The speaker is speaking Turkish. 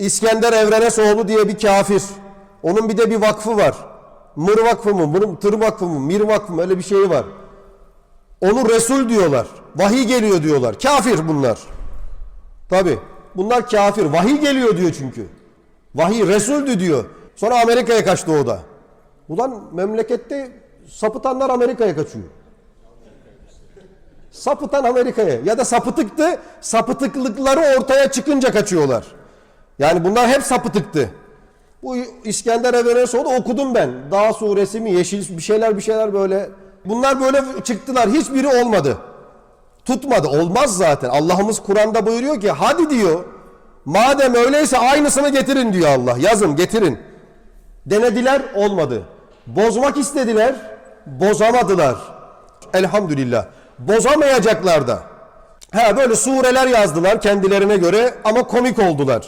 İskender Evrenesoğlu diye bir kafir. Onun bir de bir vakfı var. Mır vakfı mı, Mır, Tır vakfı mı, Mir vakfı mı öyle bir şeyi var. Onu Resul diyorlar. Vahiy geliyor diyorlar. Kafir bunlar. Tabi. Bunlar kafir. Vahiy geliyor diyor çünkü. Vahiy Resul'dü diyor. Sonra Amerika'ya kaçtı o da. Ulan memlekette sapıtanlar Amerika'ya kaçıyor. Sapıtan Amerika'ya ya da sapıtıktı. Sapıtıklıkları ortaya çıkınca kaçıyorlar. Yani bunlar hep sapıtıktı. Bu İskender Evrenesoğlu okudum ben. Dağ suresi mi, yeşil bir şeyler bir şeyler böyle. Bunlar böyle çıktılar. Hiçbiri olmadı. Tutmadı. Olmaz zaten. Allah'ımız Kur'an'da buyuruyor ki hadi diyor. Madem öyleyse aynısını getirin diyor Allah. Yazın getirin. Denediler olmadı. Bozmak istediler. Bozamadılar. Elhamdülillah. Bozamayacaklar da. Ha böyle sureler yazdılar kendilerine göre ama komik oldular.